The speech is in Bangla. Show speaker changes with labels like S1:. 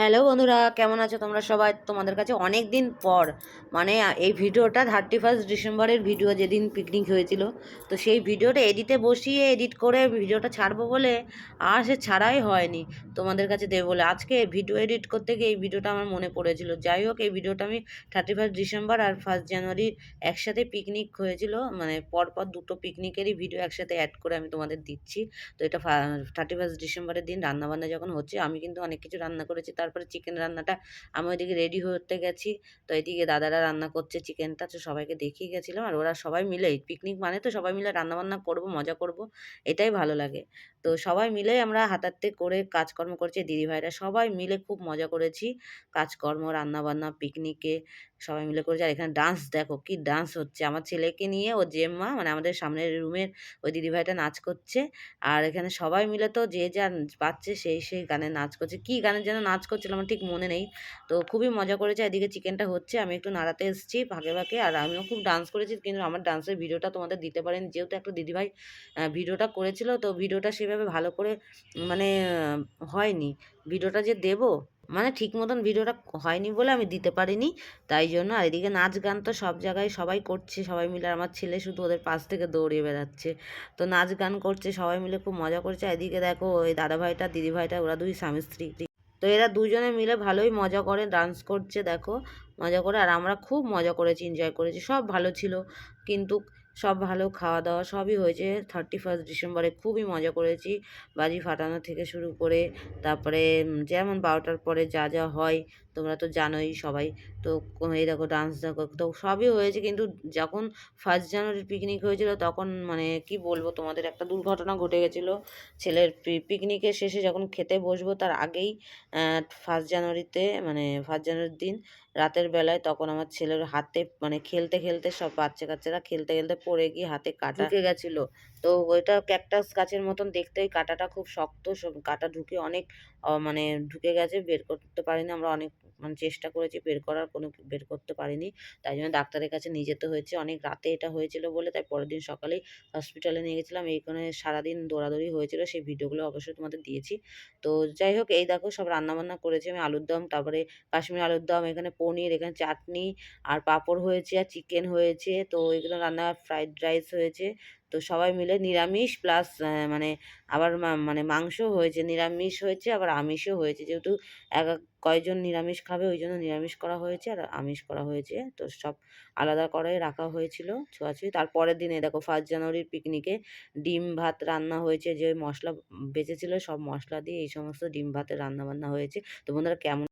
S1: হ্যালো বন্ধুরা, কেমন আছো তোমরা সবাই? তোমাদের কাছে অনেক দিন পর মানে এই ভিডিওটা থার্টি ফার্স্ট ডিসেম্বরের ভিডিও যেদিন পিকনিক হয়েছিল, তো সেই ভিডিওটা এডিটে বসিয়ে এডিট করে ভিডিওটা ছাড়বো বলে আর সে ছাড়াই হয়নি তোমাদের কাছে দেবো বলে। আজকে ভিডিও এডিট করতে গিয়ে এই ভিডিওটা আমার মনে পড়েছিল। যাই হোক, এই ভিডিওটা আমি থার্টি ফার্স্ট ডিসেম্বর আর ফার্স্ট জানুয়ারি একসাথে পিকনিক হয়েছিল মানে পরপর দুটো পিকনিকেরই ভিডিও একসাথে অ্যাড করে আমি তোমাদের দিচ্ছি। তো এটা থার্টি ফার্স্ট ডিসেম্বরের দিন রান্নাবান্না যখন হচ্ছে, আমি কিন্তু অনেক কিছু রান্না করেছি তারপরে চিকেন রান্নাটা আমি ওইদিকে রেডি হতে গেছি। তো এদিকে দাদারা রান্না করছে চিকেনটা তো সবাইকে দেখিয়ে গেছিলাম আর ওরা সবাই মিলে পিকনিক মানে তো সবাই মিলে রান্নাবান্না করব, মজা করব, এটাই ভালো লাগে। তো সবাই মিলে আমরা হাতাতে করে কাজকর্ম করছি, দিদিভাইরা সবাই মিলে খুব মজা করেছি। কাজকর্ম, রান্নাবান্না পিকনিকে সবাই মিলে করেছি। আর এখানে ডান্স দেখো কি ডান্স হচ্ছে। আমার ছেলেকে নিয়ে ও জেম্মা মানে আমাদের সামনের রুমের ওই দিদিভাইটা নাচ করছে। আর এখানে সবাই মিলে তো যে যা পাচ্ছে সেই সেই গানে নাচ করছে। কি গানের যেন নাচ করছিল আমার ঠিক মনে নেই। তো খুবই মজা করেছে। এদিকে চিকেনটা হচ্ছে, আমি একটু নাড়াতে এসেছি ভাগে ভাগে আর আমিও খুব ডান্স করেছি, কিন্তু আমার ডান্সের ভিডিওটা তোমাদের দিতে পারেন। যেহেতু একটা দিদিভাই ভিডিওটা করেছিল, তো ভিডিওটা সেভাবে ভালো করে মানে হয়নি। ভিডিওটা যে দেবো মানে ঠিক মতন ভিডিওটা হয়নি বলে আমি দিতে পারিনি। তাই জন্য আর এদিকে নাচ গান তো সব জায়গায় সবাই করছে, সবাই মিলে আমার ছেলে শুধু ওদের পাশ থেকে দৌড়িয়ে বেড়াচ্ছে। তো নাচ গান করছে, সবাই মিলে খুব মজা করছে। এদিকে দেখো ওই দাদাভাইটা, দিদিভাইটা, ওরা দুই স্বামী স্ত্রী। তো এরা দুজনে মিলে ভালোই মজা করে ডান্স করছে, দেখো। মজা করে, আর আমরা খুব মজা করেছি এনজয় করেছি, সব ভালো ছিল। কিন্তু সব ভালো খাওয়া দাওয়া সবই হয়েছে। থার্টি ফার্স্ট ডিসেম্বরে খুবই মজা করেছি। বাজি ফাটানো থেকে শুরু করে তারপরে যেমন বারোটার পরে যা যা হয় তোমরা তো জানোই সবাই। তো এই দেখো ডান্স দেখো। তো সবই হয়েছে কিন্তু যখন ফার্স্ট জানুয়ারির পিকনিক হয়েছিল তখন মানে কি বলব তোমাদের একটা দুর্ঘটনা ঘটে গেছিল। ছেলের পিকনিকের শেষে যখন খেতে বসবো তার আগেই ফার্স্ট জানুয়ারিতে মানে ফার্স্ট জানুয়ারির দিন রাতের বেলায় তখন আমার ছেলের হাতে মানে খেলতে খেলতে সব বাচ্চা কাচ্চারা খেলতে খেলতে পড়ে গিয়ে হাতে কাটা ঢুকে গেছিল। তো ওইটা ক্যাকটাস গাছের মতন দেখতে ওই কাঁটাটা খুব শক্ত কাটা ঢুকে অনেক মানে ঢুকে গেছে বের করতে পারিনি আমরা অনেক মানে চেষ্টা করেছি বের করার, কোনো বের করতে পারিনি। তাই জন্য ডাক্তারের কাছে নিয়ে যেতে হয়েছে। অনেক রাতে এটা হয়েছিল বলে তাই পরের দিন সকালেই হসপিটালে নিয়ে গেছিলাম। এইখানে সারাদিন দৌড়াদৌড়ি হয়েছিল, সেই ভিডিওগুলো অবশ্যই তোমাদের দিয়েছি। তো যাই হোক, এই দেখো সব রান্নাবান্না করেছি আমি, আলুর দম, তারপরে কাশ্মীর আলুর দম, এখানে পনির, এখানে চাটনি, আর পাঁপড় হয়েছে, আর চিকেন হয়েছে। তো এগুলো রান্না, ফ্রাইড রাইস হয়েছে। তো সবাই মিলে নিরামিষ প্লাস মানে আবার মানে মাংস হয়েছে। নিরামিষ হয়েছে, আবার আমিষও হয়েছে। যেহেতু এক কয়জন নিরামিষ খাবে, ওই জন্য নিরামিষ করা হয়েছে আর আমিষ করা হয়েছে। তো সব আলাদা করে রাখা হয়েছিল ছোঁয়াছুঁই। তারপরের দিনে দেখো ফার্স্ট জানুয়ারির পিকনিকে ডিম ভাত রান্না হয়েছে। যে মশলা বেঁচেছিলো সব মশলা দিয়ে এই সমস্ত ডিম ভাতের রান্না বান্না হয়েছে। তো বন্ধুরা কেমন